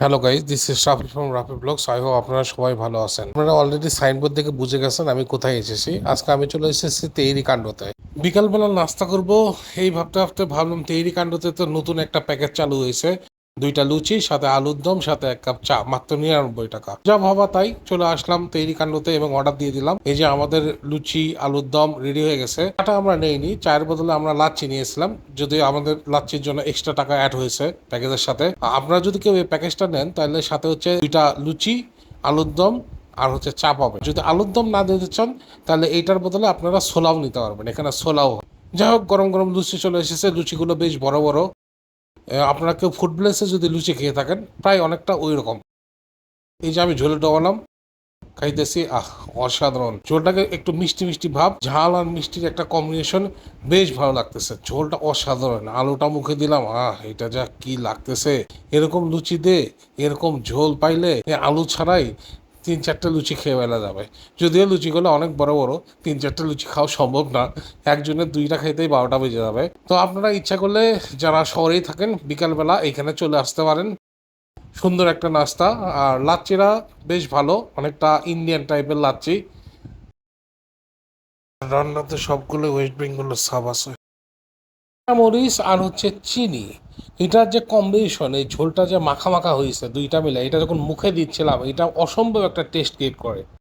Hello guys this is Rafi from Rafi vlogs I hope আপনারা সবাই ভালো আছেন। আপনারা অলরেডি সাইনবোর্ড দেখে বুঝে গেছেন আমি কোথায় এসেছি। আজকে আমি চলে এসেছি তেইরি কাণ্ডতে। বিকালবেলা নাস্তা করব। এই ভাবতে ভাবতে ভাবলাম তেইরি কাণ্ডতে তো নতুন একটা প্যাকেজ চালু হয়েছে। দুইটা লুচি, সাথে আলুর দম, সাথে এক কাপ চা, মাত্র নিরানব্বই টাকা। যা ভাবা তাই চলে আসলাম তৈরি কাণ্ডতে এবং অর্ডার দিয়ে দিলাম। এই যে আমাদের লুচি, আলুর দম রেডি হয়ে গেছে। চাটা আমরা নেইনি, চায়ের বদলে আমরা লাচ্ছি নিয়েছিলাম। যদিও আমাদের লাচ্ছির জন্য এক্সট্রা টাকা অ্যাড হয়েছে প্যাকেজের সাথে। আপনারা যদি কেউ এই প্যাকেজটা নেন, তাহলে সাথে হচ্ছে দুইটা লুচি, আলুর দম আর হচ্ছে চা পাবেন। যদি আলুর দম না দিতে চান, তাহলে এইটার বদলে আপনারা ছোলাও নিতে পারবেন। এখানে ছোলাও যাই হোক, গরম গরম লুচি চলে এসেছে। লুচিগুলো বেশ বড় বড়। আপনারা কেউ ফুড প্লেসে যদি লুচি খেয়ে থাকেন, প্রায় অনেকটা ওই রকম এই যে আমি ঝোলে ডবালাম, খাইতেছি, আহ, অসাধারণ। ঝোলটাকে একটু মিষ্টি মিষ্টি ভাব, ঝাল আর মিষ্টির একটা কম্বিনেশন বেশ ভালো লাগতেছে। ঝোলটা অসাধারণ, আলুটা মুখে দিলাম, আহ, এটা যা কি লাগতেছে। এরকম লুচি দে, এরকম ঝোল পাইলে আলু ছাড়াই তিন চারটে লুচি খেয়ে ফেলা যাবে। যদিও লুচিগুলো অনেক বড় বড়, তিন চারটে লুচি খাওয়া সম্ভব না। একজনের দুইটা খাইতেই বারোটা বেজে যাবে। তো আপনারা ইচ্ছা করলে যারা শহরেই থাকেন, বিকালবেলা এখানে চলে আসতে পারেন। সুন্দর একটা নাস্তা। আর লাচ্চিরা বেশ ভালো, অনেকটা ইন্ডিয়ান টাইপের লাচ্ছি রান্নাতে সবগুলো ওয়েস্ট বেঙ্গলের সাব আছে। মরিচ আর হচ্ছে চিনি। এটার যে কম্বিনেশন এই ঝোলটা যে মাখা মাখা হয়েছে দুইটা মিলে, এটা যখন মুখে দিচ্ছিলাম, এটা অসম্ভব একটা টেস্ট ক্রিয়েট করে।